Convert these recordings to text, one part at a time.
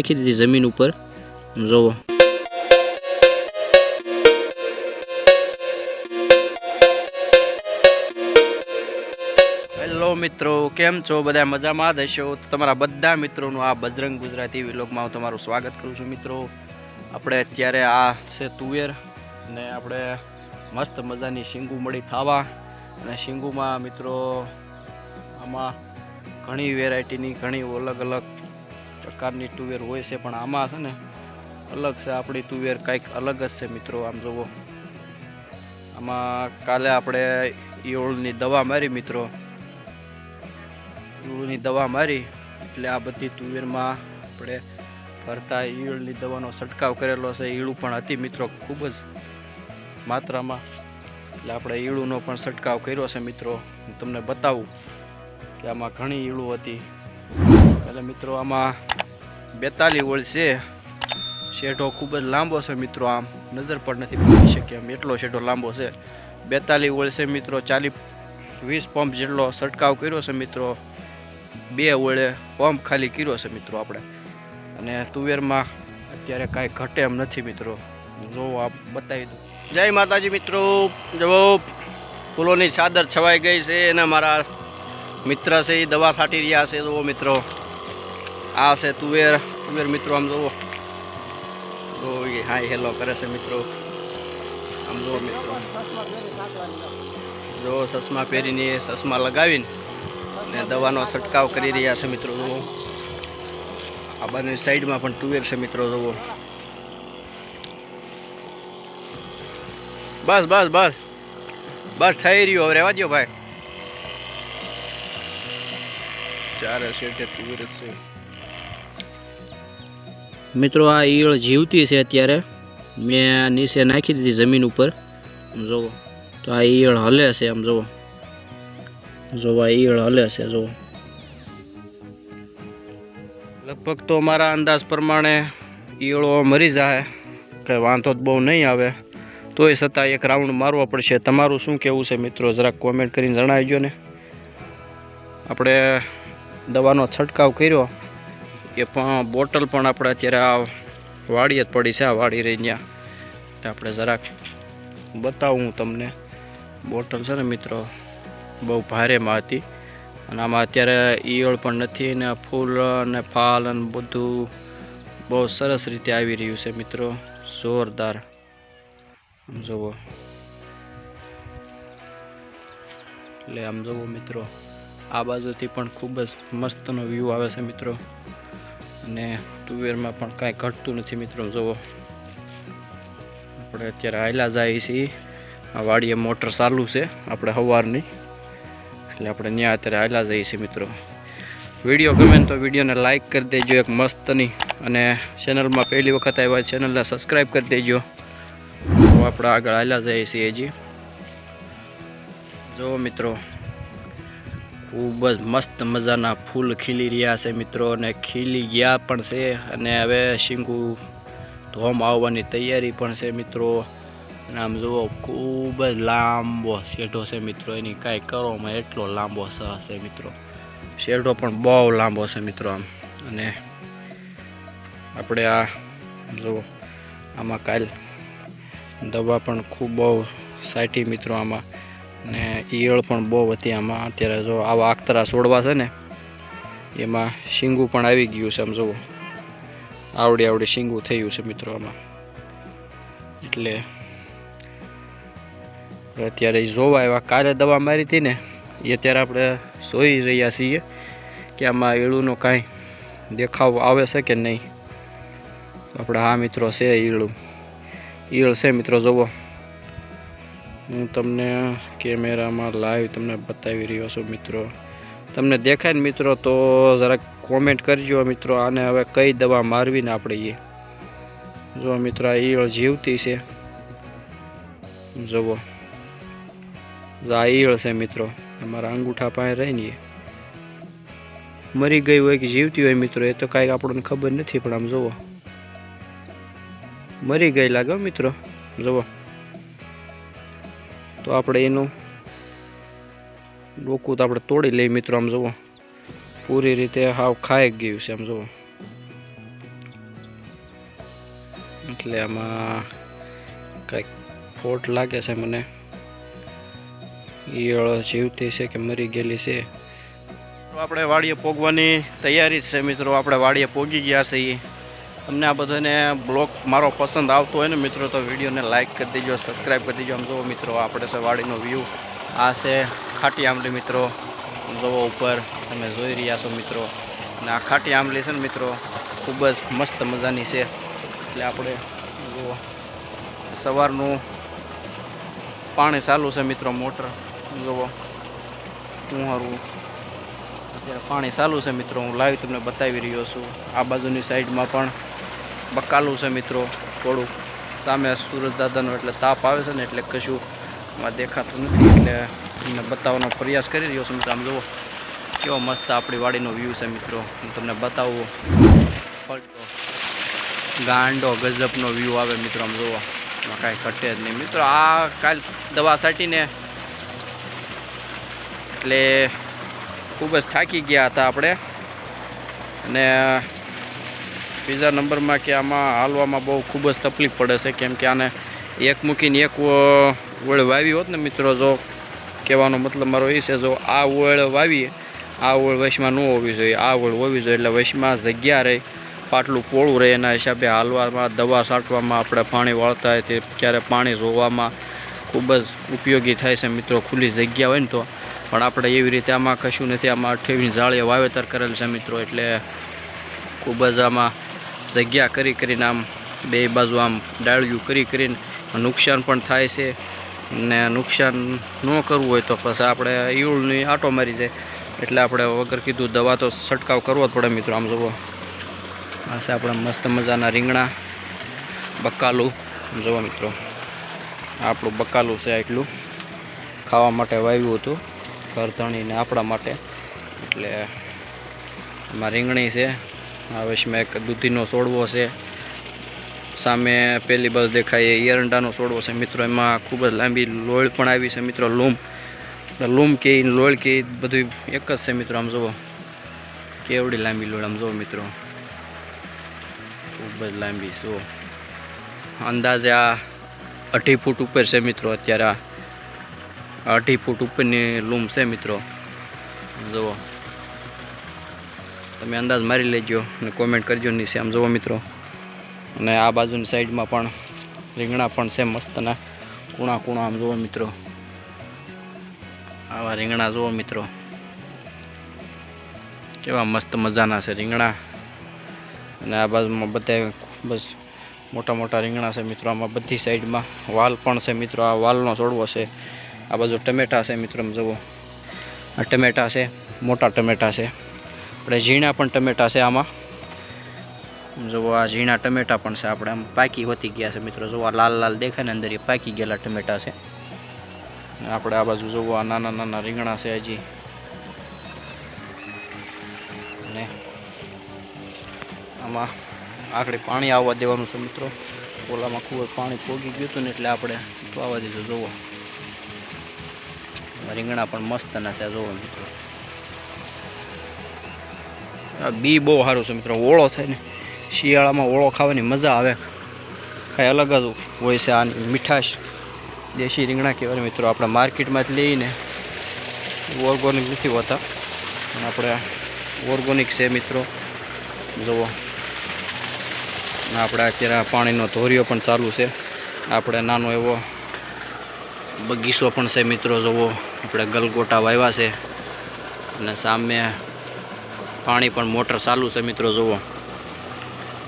નાખી દીધી જમીન ઉપર. જોવો. હેલો મિત્રો, કેમ છો? બધા મજામાં? જ હશો તમારા બધા મિત્રોનું આ બજરંગ ગુજરાતી વિલોગમાં હું તમારું સ્વાગત કરું છું મિત્રો. આપણે અત્યારે આ છે તુવેર અને આપણે મસ્ત મજાની શીંગુ મળી ખાવા. અને શીંગુમાં મિત્રો, આમાં ઘણી વેરાયટીની ઘણી અલગ અલગ પ્રકારની તુવેર હોય છે, પણ આમાં છે ને અલગ છે, આપણી તુવેર કંઈક અલગ જ છે મિત્રો, આમ જુઓ આમાં કાલે આપણે ઈયળની દવા મારી મિત્રો. ઈયળની દવા મારી, એટલે આ બધી તુવેરમાં આપણે ફરતા ઈયળની દવાનો છંટકાવ કરેલો છે. ઈળું પણ હતી મિત્રો ખૂબ જ માત્રામાં. એટલે આપણે ઈળુનો પણ છંટકાવ કર્યો છે મિત્રો. હું તમને બતાવું કે આમાં ઘણી ઈળું હતી. એટલે મિત્રો આમાં બેતાલી ઓળ છે. શેઢો ખૂબ જ લાંબો છે મિત્રો આમ. નજર પણ નથી પડી શકે એમ એટલો શેઢો લાંબો છે. બેતાલી ઓળ છે મિત્રો. ચાલી વીસ પંપ જેટલો છંટકાવ કર્યો છે મિત્રો. બે ઓળે પંપ ખાલી કર્યો છે મિત્રો આપણે. અને તુવેરમાં અત્યારે કાંઈ ઘટે એમ નથી મિત્રો. જો આ બતાવી દઉં જય માતાજી મિત્રો. જો ફૂલોની ચાદર છવાઈ ગઈ છે. અને મારા મિત્ર છે એ દવા છાંટી રહ્યા છે. જુઓ મિત્રો. આ છે તુવેર. તુવેર મિત્રો, આમ જુઓ. જો એ હાય હેલો કરે છે મિત્રો. આમ જુઓ મિત્રો. જો ચશ્મા પહેરીને, ચશ્મા લગાવીને ને દવાનો છંટકાવ કરી રહ્યા છે મિત્રો, જુઓ. આ બંને સાઈડમાં પણ તુવેર છે મિત્રો, જુઓ. બસ બસ બસ. બસ થઈ રહ્યો હવે રહેવા દો ભાઈ. ચારે હશે તુવેર જ છે. મિત્રો, આ ઈયળ જીવતી છે અત્યારે. મેં નીચે નાખી દીધી જમીન ઉપર. જુઓ તો આ ઈયળ હલે છે, આમ જુઓ જુઓ આ ઈયળ હલે છે જુઓ લગભગ તો મારા અંદાજ પ્રમાણે ઈયળો મરી જાય. કંઈ વાંધો બહુ નહીં આવે. તોય છતાં એક રાઉન્ડ મારવો પડશે. તમારું શું કહેવું છે મિત્રો? જરાક કોમેન્ટ કરીને જણાવજો ને. આપણે દવાનો છંટકાવ કર્યો. એ પણ બોટલ પણ આપણે અત્યારે આ વાડી જ પડી છે, આ વાડી રહી ત્યાં. આપણે જરાક બતાવું હું તમને. બોટલ છે ને મિત્રો, બહુ ભારેમાં હતી. અને આમાં અત્યારે ઈયળ પણ નથી ને ફૂલ અને ફાલ અને બધું બહુ સરસ રીતે આવી રહ્યું છે મિત્રો. જોરદાર. જુઓ. એટલે આમ જુઓ મિત્રો, આ બાજુથી પણ ખૂબ જ મસ્તનો વ્યૂ આવે છે મિત્રો. અને તુવેરમાં પણ કાંઈ ઘટતું નથી મિત્રો, જુઓ. આપણે અત્યારે હાયલા જાય છીએ. આ વાડીએ મોટર ચાલુ છે, આપણે સવારની એટલે આપણે ત્યાં અત્યારે હાયલા જઈએ છીએ મિત્રો. વીડિયો ગમે તો વિડીયોને લાઇક કરી દેજો, એક મસ્તની. અને ચેનલમાં પહેલી વખત આવ્યા ચેનલને સબસ્ક્રાઈબ કરી દેજો. તો આપણે આગળ હાલ્યા જઈએ છીએ હજી. જુઓ મિત્રો ખૂબ જ મસ્ત મજાના ફૂલ ખીલી રહ્યા છે મિત્રો અને ખીલી ગયા પણ છે અને હવે શીંગુ ધોમ આવવાની તૈયારી પણ છે મિત્રો. અને આમ જુઓ, ખૂબ જ લાંબો શેઢો છે મિત્રો. એની કાંઈ કરવામાં એટલો લાંબો છે મિત્રો. શેઢો પણ બહુ લાંબો છે મિત્રો આમ. અને આપણે આ જુઓ, આમાં કાલ દવા પણ ખૂબ બહુ સાટી મિત્રો આમાં. ને ઈયળ પણ બહુ હતી આમાં. અત્યારે જો આવા આખતરા છોડવા છે ને, એમાં શીંગું પણ આવી ગયું છે આમ જુઓ. આવડી આવડી શીંગું થયું છે મિત્રો આમાં. એટલે અત્યારે જોવા એવા કાલે દવા મારી હતી ને એ અત્યારે આપણે જોઈ રહ્યા છીએ કે આમાં ઈળુનો કાંઈ દેખાવ આવે છે કે નહીં. આપણે હા મિત્રો છે ઈળું ઈયળ છે મિત્રો, જુઓ. હું તમને કેમેરામાં લાઈવ તમને બતાવી રહ્યો છું મિત્રો. તમને દેખાય ને મિત્રો, તો જરાક કોમેન્ટ કરજો મિત્રો, આને હવે કઈ દવા મારવી ને આપણે એ જો મિત્રો, આ ઈયળ જીવતી છે. જુઓ. આ ઈયળ છે મિત્રો અમારા અંગૂઠા પાસે રહીને મરી ગઈ હોય કે જીવતી હોય મિત્રો, એ તો કાંઈક આપણને ખબર નથી, પણ આમ જુઓ. મરી ગઈ લાગે મિત્રો, જુઓ. તો આપણે એનું ડોકું તો આપણે તોડી લઈએ મિત્રો, આમ જુઓ. પૂરી રીતે હાવ ખાઈ ગયું છે, આમ જુઓ. એટલે આમાં કંઈક ફોટ લાગે છે મને. ઈયળ જીવતી છે કે મરી ગયેલી છે. આપણે વાડીએ પોગવાની તૈયારી જ છે મિત્રો, આપણે વાડીએ પોગી ગયા છીએ. તમને આ બધાને બ્લોગ મારો પસંદ આવતો હોય ને મિત્રો, તો વિડીયોને લાઇક કરી દેજો સબસ્ક્રાઈબ કરી દેજો. આમ જુઓ મિત્રો, આપણે છે વ્યૂ આ છે ખાટી આંબલી મિત્રો. જુઓ ઉપર તમે જોઈ રહ્યા છો મિત્રો. અને આ ખાટી આંબલી છે ને મિત્રો, ખૂબ જ મસ્ત મજાની છે. એટલે આપણે જુઓ, સવારનું પાણી ચાલુ છે મિત્રો, મોટર. જુઓ, હું હારું. અત્યારે પાણી ચાલુ છે મિત્રો, હું લાઈવ તમને બતાવી રહ્યો છું. આ બાજુની સાઈડમાં પણ બકાલું છે મિત્રો થોડુંક સામે સુરજ દાદાનો એટલે તાપ આવે છે ને એટલે કશું દેખાતું નથી. એટલે તમને બતાવવાનો પ્રયાસ કરી રહ્યો છું મિત્રો, આમ જુઓ. કેવો મસ્ત આપણી વાડીનો વ્યૂ છે મિત્રો. હું તમને બતાવું. પલટો ગાંડો ગજબનો વ્યૂ આવે મિત્રો, આમ જુઓ. કાંઈ ઘટે જ નહીં. મિત્રો, આ કાલ દવા છાંટીને એટલે ખૂબ જ થાકી ગયા હતા આપણે. અને બીજા નંબરમાં કે આમાં હાલવામાં બહુ ખૂબ જ તકલીફ પડે છે, કેમ કે આને એક મૂકીને એક વળ વાવી હોત ને મિત્રો, જો કહેવાનો મતલબ મારો એ છે, જો આ વળ વાવીએ, આ વળ વૈશમાં ન હોવી જોઈએ, આ વળ હોવી જોઈએ એટલે વૈશમાં જગ્યા રહે, પાટલું પોળું રહે, એના હિસાબે હાલવામાં દવા છાંટવામાં આપણે પાણી વાળતા હોય તે ક્યારે પાણી જોવામાં ખૂબ જ ઉપયોગી થાય છે મિત્રો, ખુલ્લી જગ્યા હોય ને તો. પણ આપણે એવી રીતે આમાં કશું નથી, આમાં અઠ્યાવીસ જાળીએ વાવેતર કરેલ છે મિત્રો, એટલે ખૂબ જ આમાં જગ્યા કરી કરીને આમ બે બાજુ આમ ડાળિયું કરી કરીને નુકસાન પણ થાય છે. ને નુકસાન ન કરવું હોય તો પછી આપણે ઈયળની આટો મારી જાય. એટલે આપણે વગર કીધું દવા તો છંટકાવ કરવો જ પડે મિત્રો, આમ જુઓ. આ આપણા મસ્ત મજાના રીંગણા, બકાલું. જુઓ મિત્રો, આપણું બકાલું છે એટલું ખાવા માટે વાવ્યું હતું, ઘર ધણીને આપણા માટે. એટલે એમાં રીંગણી છે આ વશમાં એક દૂધીનો સોડવો છે. સામે પેલી બસ દેખાય એ એરંડાનો સોડવો છે. મિત્રો, એમાં ખૂબ જ લાંબી લોળ પણ આવી છે. મિત્રો, લૂમ. લૂમ કે લોળ કે બધું એક જ છે મિત્રો, આમ જુઓ. કેવડી લાંબી લોળ, આમ જુઓ મિત્રો. ખૂબ જ લાંબી, જુઓ. અંદાજે આ અઢી ફૂટ ઉપર છે મિત્રો અત્યારે આ. અઢી ફૂટ ઉપરની લૂમ છે મિત્રો. જુઓ. તમે અંદાજ મારી લેજો અને કોમેન્ટ કરજો નીચે આમ જુઓ મિત્રો. અને આ બાજુની સાઈડમાં પણ રીંગણા પણ છે મસ્તના કૂણા કૂણા આમ જુઓ મિત્રો. આવા રીંગણા જુઓ મિત્રો. કેવા મસ્ત મજાના છે રીંગણા. અને આ બાજુમાં બધા બસ મોટા મોટા રીંગણા છે મિત્રો. આમાં બધી સાઈડમાં વાલ પણ છે મિત્રો. આ વાલનો છોડવો છે. આ બાજુ ટમેટા છે મિત્રો જુઓ. આ ટમેટા છે, મોટા ટમેટા છે. આપણે ઝીણા પણ ટમેટા છે આમાં. જુઓ, આ ઝીણા ટમેટા પણ છે. આપણે આમ પાકી હોતી ગયા છે મિત્રો. જુઓ લાલ લાલ દેખાય ને અંદર એ પાકી ગયેલા ટમેટા છે. આપણે આ બાજુ જુઓ, આ નાના નાના રીંગણા છે હજી. અને આમાં આગળ પાણી આવવા દેવાનું છે મિત્રો. ઓલામાં જ પાણી પોગી ગયું હતું ને એટલે આપણે આવવા દીધું. જુઓ. રીંગણા પણ મસ્તના છે. જુઓ મિત્રો. આ બી બહુ સારું છે મિત્રો, ઓળો થાય ને, શિયાળામાં ઓળો ખાવાની મજા આવે. કાંઈ અલગ જ હોય છે આની મીઠાશ, દેશી રીંગણા કહેવાય મિત્રો, આપણે માર્કેટમાંથી લઈને ઓર્ગોનિક નથી હોતા, પણ આપણે ઓર્ગોનિક છે મિત્રો. જુઓ. આપણે અત્યારે પાણીનો ધોરિયો પણ ચાલુ છે. આપણે નાનો એવો બગીચો પણ છે મિત્રો, જુઓ. આપણે ગલગોટા વાવ્યા છે. અને સામે પાણી પણ મોટર ચાલુ છે મિત્રો, જુઓ.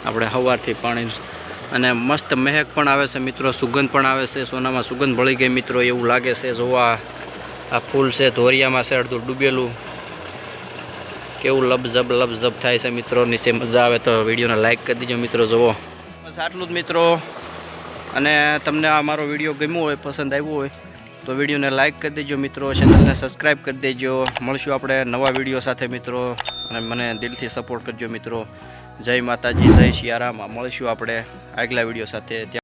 આપણે સવારથી પાણી અને મસ્ત મહેક પણ આવે છે મિત્રો, સુગંધ પણ આવે છે, સોનામાં સુગંધ ભળી ગઈ મિત્રો, એવું લાગે છે. જોવા આ ફૂલ છે, ધોરિયામાં છે, અડધું ડૂબેલું. કેવું લબઝબ લબઝબ થાય છે મિત્રો, નીચે મજા આવે તો વિડીયોને લાઈક કરી દીજો મિત્રો, જુઓ. બસ આટલું જ મિત્રો, અને તમને આ મારો વીડિયો ગમ્યો હોય, પસંદ આવ્યો હોય તો વિડીયોને લાઇક કરી દેજો મિત્રો, ચેનલને સબસ્ક્રાઈબ કરી દેજો. મળશું આપણે નવા વીડિયો સાથે મિત્રો, અને મને દિલથી સપોર્ટ કરજો મિત્રો. જય માતાજી, જય શિયારામાં. મળશું આપણે આગલા વીડિયો સાથે.